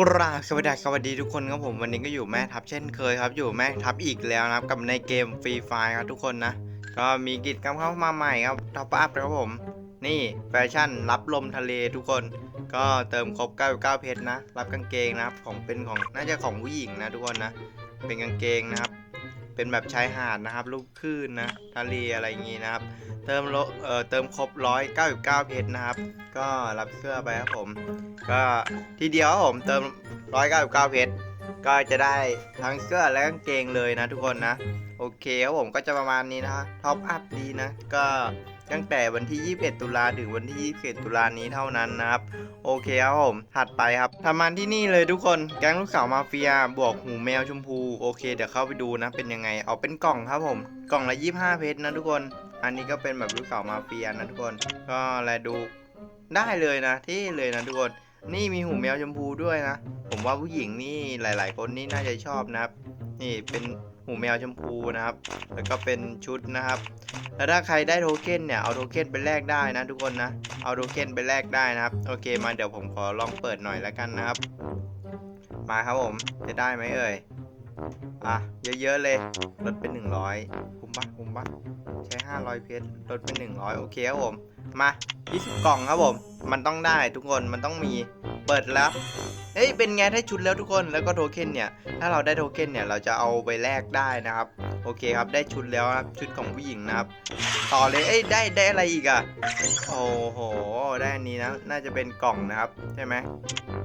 กราบสวัสดีสวัสดีทุกคนครับผมวันนี้ก็อยู่แม่ทับเช่นเคยครับ อยู่แม่ทับอีกแล้วนะครับกับในเกมฟรีไฟครับทุกคนนะ ก็มีกิจกรรมเข้ามาใหม่ครับท็อปอัพครับผม นี่แฟชั่นรับลมทะเลทุกคน ก็เติมครบ 99 เพชรนะ รับกางเกงนะครับของเป็นของน่าจะของผู้หญิงนะทุกคนนะ เป็นกางเกงนะครับ เป็นแบบชายหาดนะครับ ลูกคลื่นนะ ทะเลอะไรอย่างงี้นะครับ เติมโลเอ่อเติมครบ199เพชรนะครับ ก็รับเสื้อไปครับผม ก็ทีเดียวครับผมเติม199เพชรก็จะได้ทั้งเสื้อและกางเกงเลยนะทุกคนนะ โอเคครับผมก็จะประมาณนี้นะท็อปอัพดีนะ ก็ ตั้งแต่วันที่ 21 ตุลาถึงวันที่ 21 ตุลานี้เท่านั้นนะครับ โอเคครับผม ถัดไปครับทำมาที่นี่เลยทุกคน แก๊งลูกสาวมาเฟีย บวกหูแมวชมพู โอเค เดี๋ยวเข้าไปดูนะ เป็นยังไง เอาเป็นกล่องครับผม กล่องละ 25 เพชรนะทุกคน อันนี้ก็เป็นแบบลูกสาวมาเฟียนะทุกคน ก็แลดูได้เลยนะ ที่เลยนะทุกคน นี่มีหูแมวชมพูด้วยนะ ผมว่าผู้หญิงนี่หลาย ๆ คนนี่น่าจะชอบนะครับ นี่เป็น หูแมวชมพูนะครับ แล้วก็เป็นชุดนะครับ แล้วถ้าใครได้โทเค็นเนี่ย เอาโทเค็นไปแลกได้นะทุกคนนะ เอาโทเค็นไปแลกได้นะครับ โอเค มาเดี๋ยวผมขอลองเปิดหน่อยแล้วกันนะครับ มาครับผม จะได้ไหมเอ่ย อะ เยอะๆเลย ลดเป็น 100 คุ้มปะคุ้มปะใช้ 500 เพชร ลดเป็น 100 โอเคครับผม มา 20 กล่องครับผม มันต้องได้ทุกคน มันต้องมี เปิดแล้วเอ้ยเป็นไงได้ชุดแล้วทุกคนแล้วก็โทเค็นเนี่ยถ้าเราได้โทเค็นเนี่ยเราจะเอาไปแลกได้นะครับ โอเคครับได้ชุดแล้วครับชุดของผู้หญิงนะครับ ต่อเลยเอ้ยได้ได้อะไรอีกอะโอ้โหได้อันนี้นะน่าจะเป็นกล่องนะครับใช่ไหม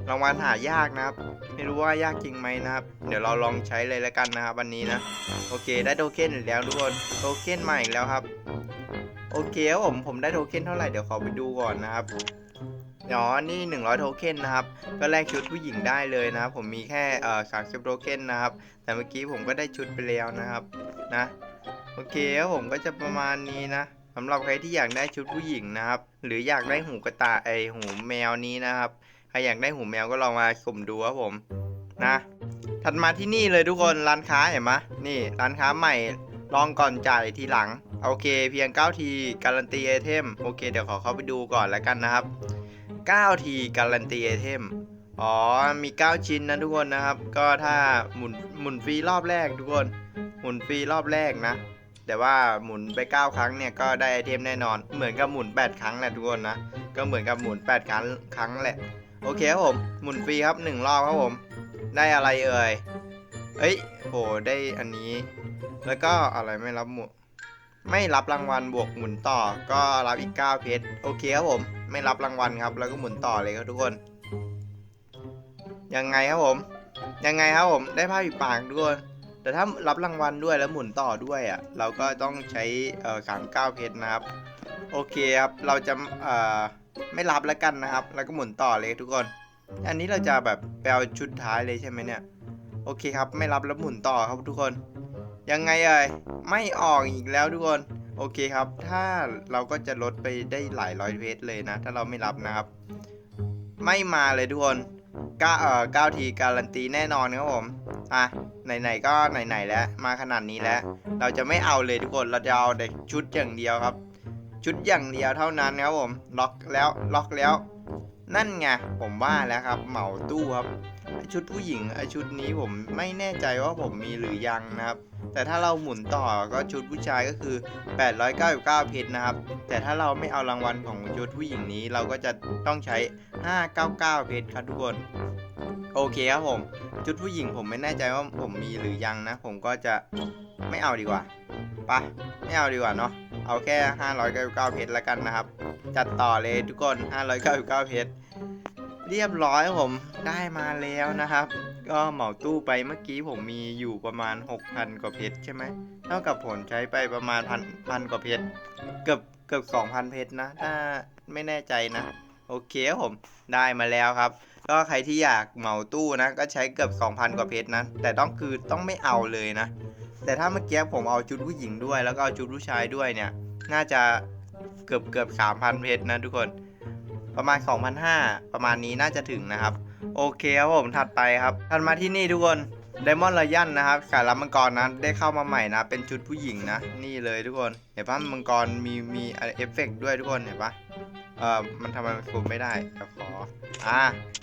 รางวัลหายากนะครับ ไม่รู้ว่ายากจริงไหมนะครับ เดี๋ยวเราลองใช้เลยแล้วกันนะครับวันนี้นะโอเคได้โทเค็นอีกแล้วทุกคนโทเค็นใหม่อีกแล้วครับโอเคครับผมผมได้โทเค็นเท่าไหร่เดี๋ยวขอไปดูก่อนนะครับ อ๋อ นี่ 100 โทเค็นนะครับ ก็แลกชุดผู้หญิงได้เลยนะครับ ผมมีแค่เอ่อ30โทเค็นนะครับ แต่เมื่อกี้ผมก็ได้ชุดไปแล้วนะครับ นะ โอเคครับผมก็จะประมาณนี้นะสำหรับใครที่อยากได้ชุดผู้หญิงนะครับ หรืออยากได้หูกระต่ายไอหูแมวนี้นะครับ ใครอยากได้หูแมวก็ลองมาสุ่มดูครับผม นะ ถัดมาที่นี่เลยทุกคน ร้านค้าเห็นไหมนี่ ร้านค้าใหม่ ลองก่อนจ่ายทีหลัง โอเค เพียง9ทีการันตีไอเทม โอเค เดี๋ยวขอเข้าไปดูก่อนแล้วกันนะครับ 9 ทีการันตีไอเทม อ๋อ มี 9 ชิ้นนะทุกคนนะครับ ก็ถ้าหมุนหมุนฟรีรอบแรกทุกคน หมุนฟรีรอบแรกนะ แต่ว่าหมุนไป 9 ครั้งเนี่ยก็ได้ไอเทมแน่นอน เหมือนกับหมุน 8 ครั้งแหละทุกคนนะ ก็เหมือนกับหมุน 8 ครั้งครั้งแหละ โอเคครับผม หมุนฟรีครับ 1 รอบครับผม ได้อะไรเอ่ย เอ้ย โห ได้อันนี้ แล้วก็อะไรไม่รับหมุนไม่รับรางวัลบวกหมุนต่อ ก็รับอีก 9 เพชร โอเคครับผม ไม่รับรางวัลครับ แล้วก็หมุนต่อเลยครับทุกคน ยังไงครับผม ยังไงครับผมได้ผ้าปิดปากด้วยแต่ถ้ารับรางวัลด้วยแล้วหมุนต่อด้วยอะเราก็ต้องใช้เอ่อสามเก้าเพชรนะครับ โอเคครับเราจะเอ่อไม่รับแล้วกันนะครับ แล้วก็หมุนต่อเลยทุกคน อันนี้เราจะแบบไปเอาชุดท้ายเลยใช่ไหมเนี่ยโอเคครับ ไม่รับแล้วหมุนต่อครับทุกคน ยังไงเอ่ยไม่ออกอีกแล้วทุกคน โอเคครับ ถ้าเราก็จะลดไปได้หลายร้อยเพชรเลยนะ ถ้าเราไม่รับนะครับ ไม่มาเลยทุกคนก้าเอ่อเก้าทีการันตีแน่นอนครับผม อะ ไหนๆก็ไหนๆแล้ว มาขนาดนี้แล้ว เราจะไม่เอาเลยทุกคน เราจะเอาแต่ชุดอย่างเดียวครับ ชุดอย่างเดียวเท่านั้นครับผม ล็อกแล้ว ล็อกแล้ว นั่นไงผมว่าแล้วครับ เหมาตู้ครับชุดผู้หญิงไอชุดนี้ผมไม่แน่ใจว่าผมมีหรือยังนะครับ แต่ถ้าเราหมุนต่อก็ชุดผู้ชายก็คือ 899เพชรนะครับ แต่ถ้าเราไม่เอารางวัลของชุดผู้หญิงนี้เราก็จะต้องใช้ 599เพชรครับทุกคนโอเคครับผม ชุดผู้หญิงผมไม่แน่ใจว่าผมมีหรือยังนะ ผมก็จะไม่เอาดีกว่าไปะไม่เอาดีกว่าเนาะเอาแค่599เพชรแล้วกันนะครับ จัดต่อเลยทุกคน 599 เพชร เรียบร้อยผมได้มาแล้วนะครับ ก็เหมาตู้ไปเมื่อกี้ผมมีอยู่ประมาณ 6,000 กว่าเพชรใช่ไหม เท่ากับผมใช้ไปประมาณพันพันกว่าเพชร เกือบเกือบ 2,000 เพชรนะ ถ้าไม่แน่ใจนะ โอเคครับผมได้มาแล้วครับก็ใครที่อยากเหมาตู้นะ ก็ใช้เกือบ 2,000 กว่าเพชรนะ แต่ต้องคือต้องไม่เอาเลยนะ แต่ถ้าเมื่อกี้ผมเอาชุดผู้หญิงด้วย แล้วก็เอาชุดผู้ชายด้วยเนี่ย น่าจะ เกือบเกือบ3,000เพชรนะทุกคน ประมาณ 2,500 ประมาณนี้น่าจะถึงนะครับ โอเคครับผมถัดไปครับ ถัดมาที่นี่ทุกคนไดมอนด์รยันนะครับสายลับมังกรนะได้เข้ามาใหม่นะ เป็นชุดผู้หญิงนะ นี่เลยทุกคน เห็นปะมังกรมีมีเอฟเฟกด้วยทุกคนเห็นปะเอ่อมันทำไมมันซูมไม่ได้ขออ่า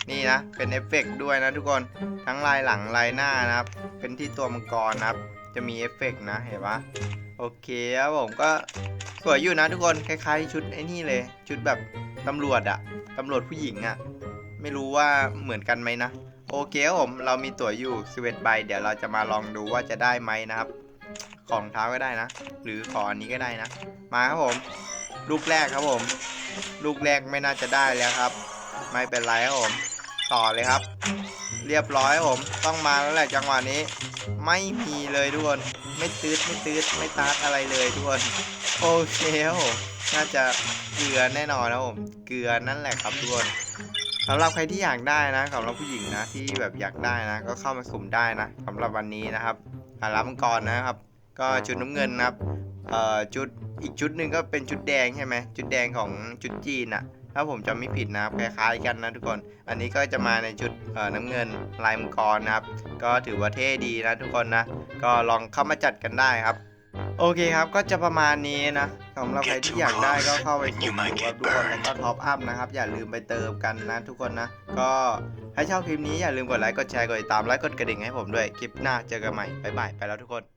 นี่นะ เป็นเอฟเฟกด้วยนะทุกคนทั้งลายหลังลายหน้านะครับ เป็นที่ตัวมังกรนะครับ จะมีเอฟเฟกนะเห็นปะโอเคครับผมก็ สวยอยู่นะทุกคนคล้ายๆ ชุดไอ้นี่เลย ชุดแบบตำรวจอะตำรวจผู้หญิงอะไม่รู้ว่าเหมือนกันไหมนะ โอเคครับผมเรามีตั๋วอยู่11ใบ เดี๋ยวเราจะมาลองดูว่าจะได้ไหมนะครับ ของเท้าก็ได้นะ หรือของอันนี้ก็ได้นะ มาครับผม ลูกแรกครับผม ลูกแรกไม่น่าจะได้แล้วครับ ไม่เป็นไรครับผม ต่อเลยครับ เรียบร้อยครับผม ต้องมาแล้วแหละจังหวะนี้ ไม่มีเลยทุกคนไม่ตืดไม่ตืดไม่ตาดอะไรเลยทุกคนโอเคครับผมน่าจะเกลือแน่นอนนะผมเกลือนั่นแหละครับทุกคนสำหรับใครที่อยากได้นะสำหรับผู้หญิงนะที่แบบอยากได้นะ ก็เข้ามาสุ่มได้นะสำหรับวันนี้นะครับอารับมังกรนะครับ ก็ชุดน้ำเงินนะครับเอ่อชุดอีกชุดหนึ่งก็เป็นชุดแดงใช่ไหมชุดแดงของชุดจีนอะ ถ้าผมจำไม่ผิดนะครับคล้ายๆกันนะทุกคน อันนี้ก็จะมาในชุดเอ่อน้ำเงินลายมังกรนะครับ ก็ถือว่าเท่ดีนะทุกคนนะ ก็ลองเข้ามาจัดกันได้ครับ โอเคครับก็จะประมาณนี้นะสำหรับใครที่อยากได้ก็เข้าไปสุ่มดูครับทุกคนแล้วก็ท็อปอัพนะครับ อย่าลืมไปเติมกันนะทุกคนนะ ก็ถ้าชอบคลิปนี้อย่าลืมกดไลค์กดแชร์กดติดตามและกดกระดิ่งให้ผมด้วยคลิปหน้าเจอกันใหม่บ๊ายบายไปแล้วทุกคน